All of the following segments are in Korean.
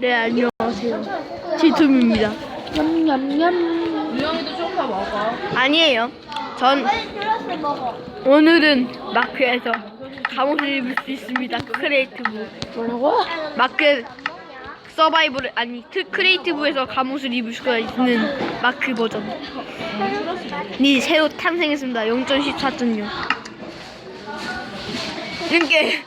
네 안녕하세요 지툼입니다 냠냠냠. 유영이도 쇼파 먹어. 아니에요 전. 오늘은 마크에서 감옷을 입을 수 있습니다 크리에이티브 뭐라고? 마크 서바이벌 아니 트 크리에이티브에서 감옷을 입을 수가 있는 마크 버전 니 새로 탄생했습니다 0.14.0 이렇게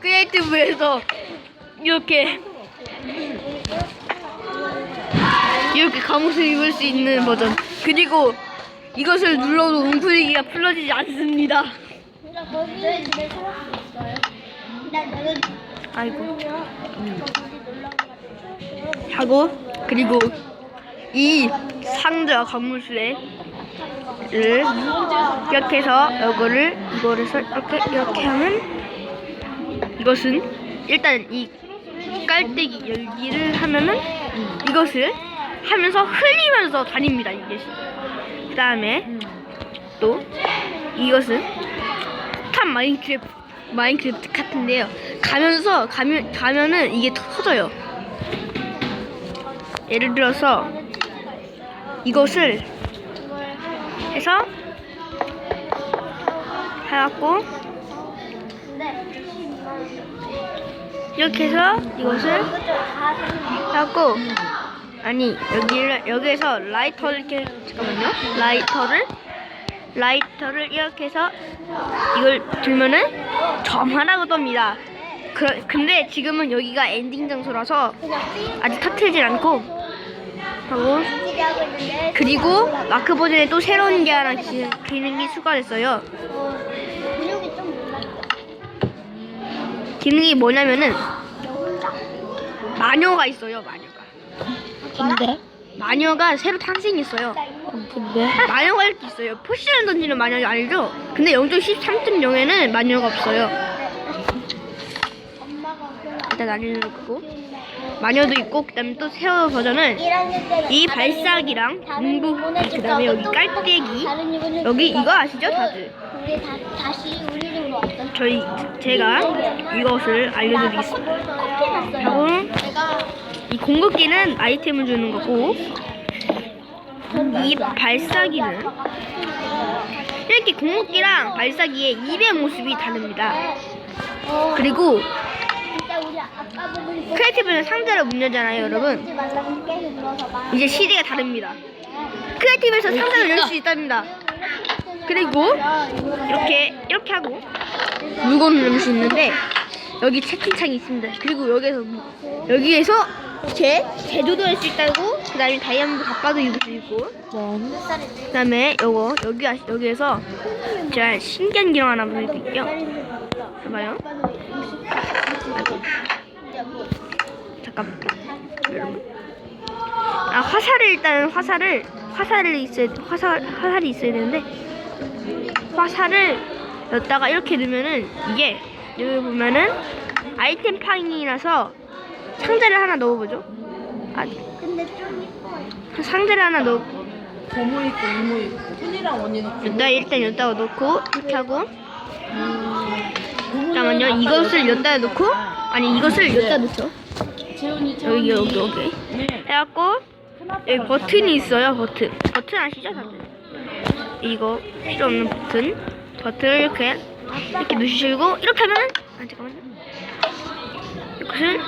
크리에이티브에서 이렇게 이렇게 감옷을 입을 수 있는 버전. 그리고 이것을 눌러도 웅크리기가 풀어지지 않습니다. 아이고. 하고 그리고 이 상자 건물술에 를 이렇게 해서 이거를 이거를 설- 이렇게 이렇게 하면 이것은 일단 이 깔때기 열기를 하면은 이것을 하면서 흘리면서 다닙니다 이게. 그 다음에 또 이것은 탑 마인크래프트 마인크래프트 같은데요. 가면서 가면 가면은 이게 터져요. 예를 들어서 이것을 해서 해갖고 이렇게 해서 이것을 해갖고 아니 여기를 여기에서 라이터를 이렇게 잠깐만요 라이터를 라이터를 이렇게 해서 이걸 들면은 점 하나가 뜹니다. 그, 근데 지금은 여기가 엔딩 장소라서 아직 터트리질 않고 하고 하고 그리고 마크 버전에 또 새로운 게 하나 기, 기능이 추가됐어요. 기능이 뭐냐면은. 마녀가 있어요. 마녀가 근데? 마녀가 새로 탄생했어요. 근데? 마녀가 이렇게 있어요. 포션을 던지는 마녀가 아니죠? 근데 0.13.0에는 마녀가 없어요. 일단 마녀를 끄고 마녀도 있고 그 다음에 또 새로운 버전은 1학년 때는 이 발사기랑 문부 일본에 그다음에 여기 또 깔때기 여기 또 이거 아시죠 다들? 저희 제가 이것을 알려드리겠습니다. 내가 이 공급기는 아이템을 주는 거고 이 발사기는 이렇게 공급기랑 발사기의 입의 모습이 다릅니다. 어, 그리고 크리에이티브는 상자를 문 열잖아요, 여러분. 이제 시대가 다릅니다. 크리에이티브에서 상자를 열 수 있답니다. 그리고 이렇게 이렇게 하고 물건을 넣을 수 있는데 여기 채팅창이 있습니다. 그리고 여기에서 뭐- 여기에서 제 제조도 할 수 있다고 그다음에 다이아몬드 갑바도 입을 수 있고? 그다음에 요거 여기 아시- 여기에서 제가 신기한 기능 하나 보여드릴게요. 봐봐요. 잠깐. 여러분. 아 화살을 일단 화살을 화살을 있어야 화살 화살이 있어야 되는데 화살을 넣다가 이렇게 넣으면은 이게 여기 보면은 아이템 파밍이라서 상자를 하나 넣어보죠. 아 근데 좀 이뻐. 상자를 하나 넣. 고모 있고 이모 있고. 훈이랑 언니는 여기다 일단 여기다가 넣고 이렇게 하고. 잠깐만요. 이것을 여기다 넣고 아니 이것을 여기다 넣죠? 재훈이 여기 여기 여기. 네. 해갖고 여기 버튼이 있어요 버튼. 버튼 아시죠 다들? 이거 필요 없는 버튼 버튼을 이렇게 이렇게 누르시고 이렇게 하면은 아 잠깐만요 이것을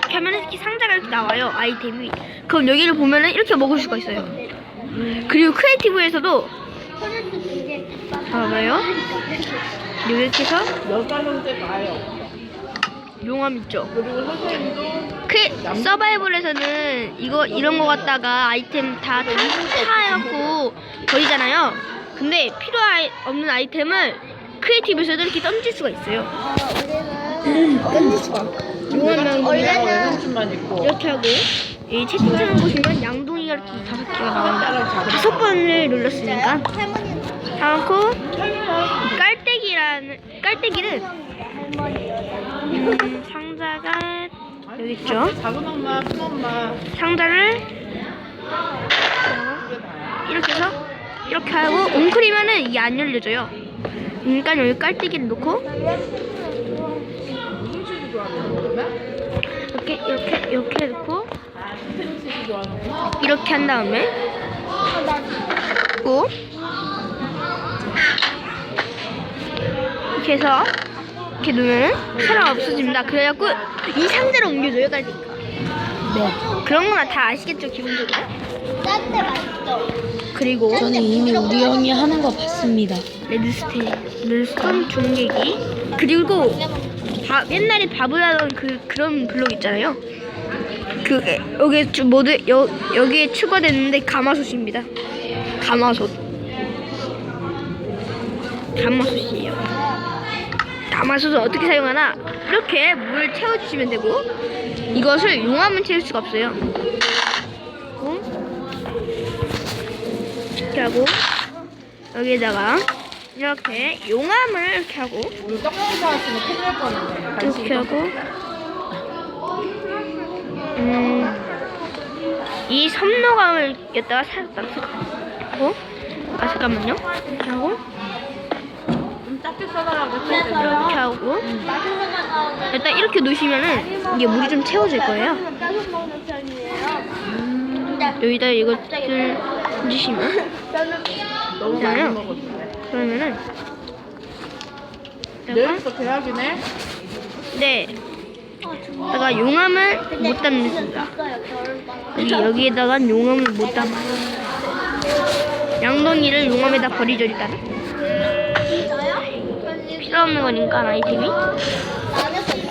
이렇게 하면은 이렇게 상자가 이렇게 나와요 아이템이 그럼 여기를 보면은 이렇게 먹을 수가 있어요 그리고 크리에이티브에서도 봐봐요 이렇게 해서. 용암 있죠 그 서바이벌에서는 이거 이런 거 갖다가 아이템 다 타, 타해갖고 버리잖아요. 근데 필요 할 없는 아이템을 크리에이티브에서도 이렇게 던질 수가 있어요. 던질 수가. 용암 양동이랑 원래는 있고 이렇게 하고 이 채팅창을 보시면 양동이가 이렇게 다섯 개가 나옵니다. 다섯 번을 눌렀으니까 할머니는 하고 깔때기라는 깔때기는 음, 상자가 여기 있죠. 작은 엄마, 큰 엄마 상자를 이렇게 해서 이렇게 하고 웅크리면은 이게 안 열려져요. 그러니까 여기 깔때기를 놓고? 이렇게 이렇게 이렇게 놓고. 이렇게 한 다음에 고 이렇게 해서 이렇게 놓으면 사람 없어집니다. 그래갖고 이 상자로 옮겨줘요, 까지. 네. 그런 거나 다 아시겠죠, 기본적으로. 맛있어. 그리고 저는 이미 우리 형이 하는 거 봤습니다. 레드스테인, 레드스톤 중계기 그리고 바, 옛날에 밥을 하던 그 그런 블록 있잖아요. 그 여기 주- 모두 여, 여기에 추가됐는데 가마솥입니다. 가마솥. 가마솥이에요. 가마솥을 어떻게 사용하나 이렇게 물을 채워주시면 되고 이것을 용암은 채울 수가 없어요. 이렇게 하고 여기에다가 이렇게 용암을 이렇게 하고 우리 떡볶이 사왔으면 큰일 날 뻔했네. 이렇게 하고. 음, 이 섬노감을 여기다가 살짝 하고 아 잠깐만요. 이렇게 하고. 작게 써달라고 때. 이렇게 하고. 나오면 일단 이렇게 놓으시면은 이게 물이 좀 채워질 거예요. 근데 여기다 이것들 저는 너무 많이. 먹었는데. 그러면은 내일부터 계약이네. 네 다가 용암을 못 담습니다. 여기 여기에다가 용암을 못 담아요. 양동이를 용암에다 버리죠 일단. 필요 없는 거니까 아이템이.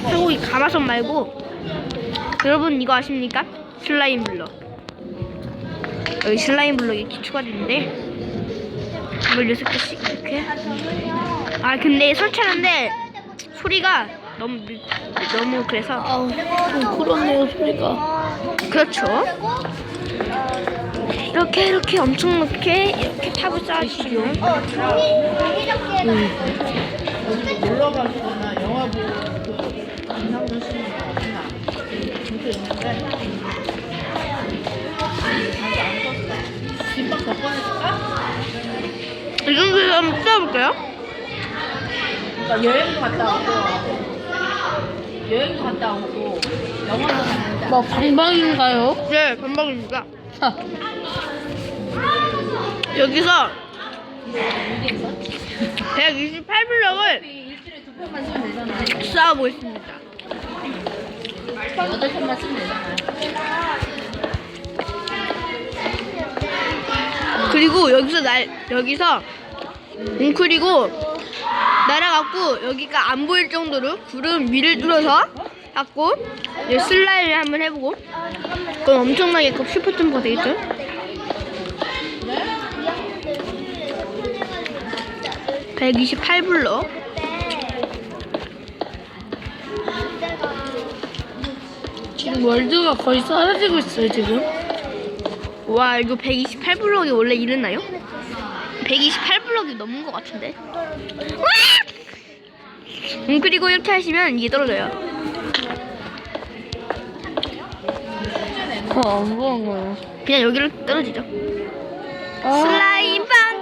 그리고 이 가마솥 말고 여러분 이거 아십니까? 슬라임 블럭. 여기 슬라임 블럭이 이렇게 추가됐는데 이걸 여섯 개씩 이렇게. 아 근데 설치하는데 소리가 너무 미- 너무 그래서 아우, 좀 그렇네요, 소리가. 그렇죠. 이렇게 이렇게 엄청 높게 이렇게 탑을 쌓아주시면 어, 종이 종이 접기에 놀러 가시거나 영화 보고 그 인상준 씨는 어디나 이렇게 있는데 이 정도에서 한번 쌓아볼까요? 그러니까 여행도 갔다 오고 여행도 갔다 오고 영화도 갔는데 뭐, 방방인가요? 네, 반박입니다. 하, 여기서 128블럭을 일주일에 두 편만 쓰면 되잖아. 쌓아보겠습니다. 여덟 편만 쓰면 되잖아. 그리고 여기서 날 여기서 웅크리고 날아갖고 여기가 안 보일 정도로 구름 위를 뚫어서 갖고 이제 슬라이를 한번 해보고 그럼 엄청나게 그 슈퍼 점프가 되겠죠? (128블럭) 지금 월드가 거의 사라지고 있어요, 지금. 와 이거 128블럭이 원래 이랬나요? 128블럭이 넘은 것 같은데? 와! 음, 그리고 이렇게 하시면 이게 떨어져요. 어, 안 보는 거예요. 그냥 여기로 떨어지죠. 아, 슬라임 빵빵!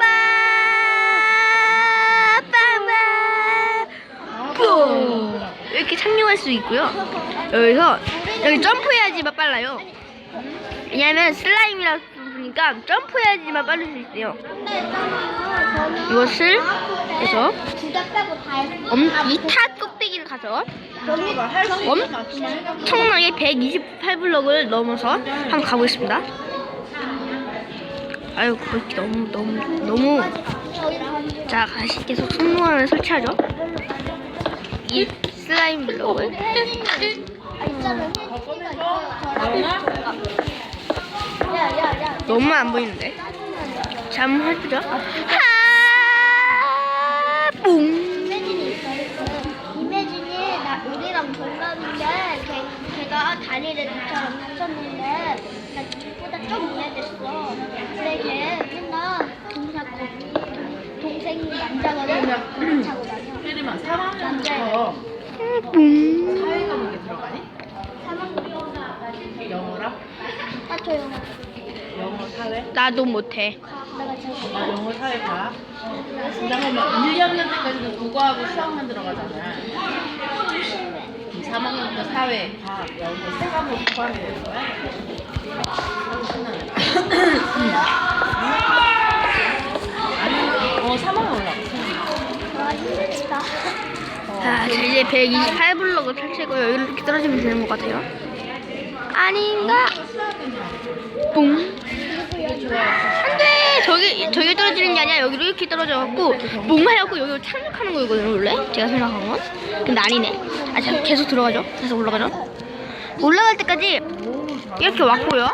빵빵! 뿡 이렇게 착륙할 수 있고요. 여기서 여기 점프해야지만 빨라요 왜냐면 슬라임이라 보니까 점프해야지만 빠를 수 있어요 이것을 해서 두개 빼고 다 했어. 엄, 이타 꼭대기를 가서 엄청나게 128블럭을 넘어서 한번 가보겠습니다. 아유, 그거 너무, 너무, 너무. 자, 다시 계속 손모안을 설치하죠. 이 슬라임 블럭을. 아, 너무 안 보이는데. 자, 한번 해보죠. 하! 뿡! 이매진이 있어요. 이매진이 나 우리랑 놀랐는데 걔, 걔가 다리를 저처럼 다쳤는데 나 누구보다 좀 오래됐어. 근데 걔 맨날 동사 동- 동생이 남자거든. 차고 다녀. 혜림아 3학년부터 뿡! 사회 과목에 들어가니? 영어랑? 아 조용히. 나도 못해. 나 영어 사회 가. 잠깐만 1, 2학년 때까지는 국어하고 수학만 들어가잖아. 그럼 3학년부터 사회, 과학, 영어 세 과목 포함되는 거야? 어, 3학년 올라가. 아, 힘들다. 자, 자, 이제 128블럭을 펼치고 여기로 이렇게 떨어지면 되는 것 같아요. 아닌가? 뿡. 안 돼! 저기, 저기 떨어지는 게 아니라 여기로 이렇게 떨어져갖고, 뿡 해갖고 여기로 착륙하는 거거든요, 원래? 제가 생각한 건. 근데 아니네. 아, 자, 계속 들어가죠. 계속 올라가죠. 올라갈 때까지 이렇게 왔고요.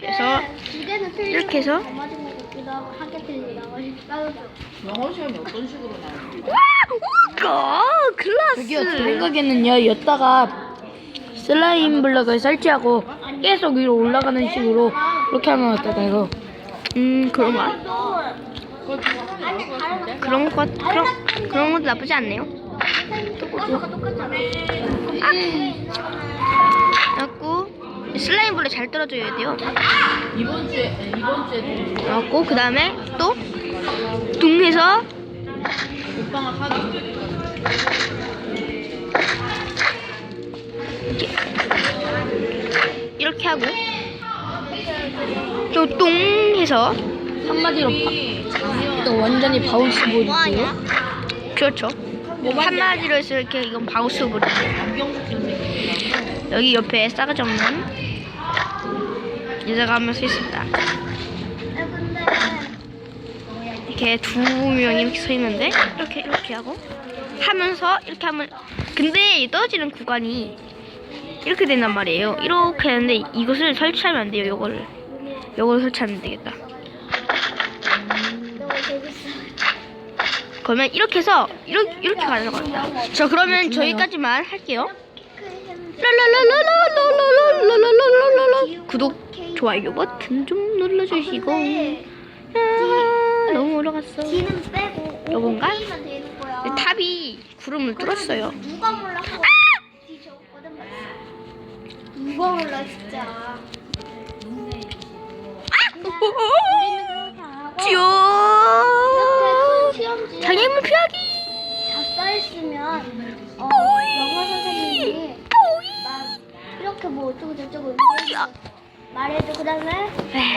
그래서 이렇게 해서 영어 시험이 어떤 식으로 나오는지. 와! 클라스! 저기요 제 생각에는요 여기다가 슬라임 블럭을 설치하고 계속 위로 올라가는 식으로 그렇게 하면 어떨까요? 음, 다른 거 그런 것, 그런, 그런 것도 나쁘지 않네요. 똑같잖아. 그래갖고 슬라임 볼에 잘 떨어져야 돼요. 이번 주에, 네, 이번 주에 그래갖고 그 다음에 또 둥해서 오빠가 카드 이렇게 하고 또똥 해서 한마디로 바, 또 완전히 바운스 볼이고요. 그렇죠. 한마디로 해서 이렇게 이건 바우스 볼이에요. 여기 옆에 싸가지 없는 여자가 한명서 있습니다. 이렇게 두 명이 이렇게 서 있는데 이렇게 이렇게 하고 하면서 이렇게 하면 근데 이 떨어지는 구간이 이렇게 된단 말이에요. 이렇게 하는데 이것을 설치하면 안 돼요. 요거를 요거를 설치하면 되겠다. 그러면 이렇게 해서 이렇게 이렇게 가는 겁니다. 저 그러면 저기까지만 할게요. 랄랄랄랄랄랄랄랄랄랄랄랄랄 구독 좋아요 버튼 좀 눌러주시고 아, 너무 올라갔어. 요건가? 탑이 구름을 뚫었어요. 누가 몰라 하고 D 적었거든 맞지? 누가 몰라 진짜. 큰 시험지 장애물 피하기. 작성했으면 어, 영어 선생님이 막 이렇게 뭐 어쩌고 저쩌고. 말해줘 그다음에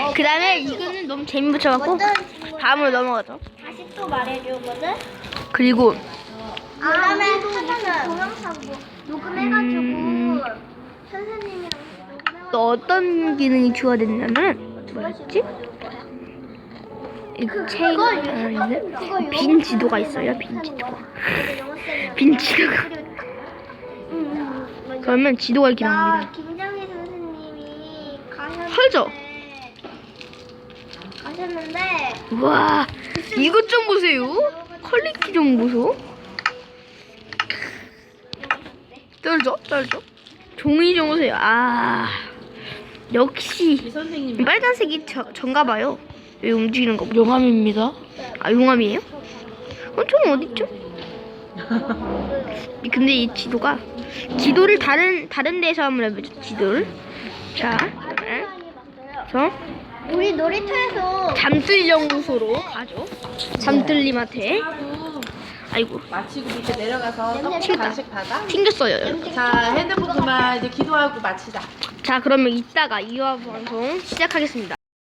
어, 그 다음에 이거는 너무 재미 붙여갖고 어떤 친구는 다음으로 넘어가죠. 다시 또 말해주거든. 그리고 그다음에 하나는 동영상 뭐 녹음해가지고 또 어떤 기능이 추가됐냐면 뭐였지? 이 체인 아닌데 빈 지도가 있어요 빈 지도가 쌤이 빈 지도가. 그러면 지도가 이렇게 나 나옵니다 김정희 선생님이 가셨는데 헐죠? 가셨는데 우와 이것 좀 보세요 퀄리티 좀 보소 떨죠 떨죠 종이 좀 보세요. 아 역시. 선생님 빨간색이 저, 전가 봐요. 여기 움직이는 거 용암입니다. 아 용암이에요? 어, 좀 어딨죠? 근데 이 지도가 지도를 다른 다른 데서 한번 해보죠. 지도를. 자 그래서 우리 놀이터에서 잠들 연구소로 가죠. 잠들님한테 아이고 마치고 밑에 내려가서 튀었다. 간식 받아. 튕겼어요 자, 핸드폰 그만 이제 기도하고 마치자. 자 그러면 이따가 이화 방송 시작하겠습니다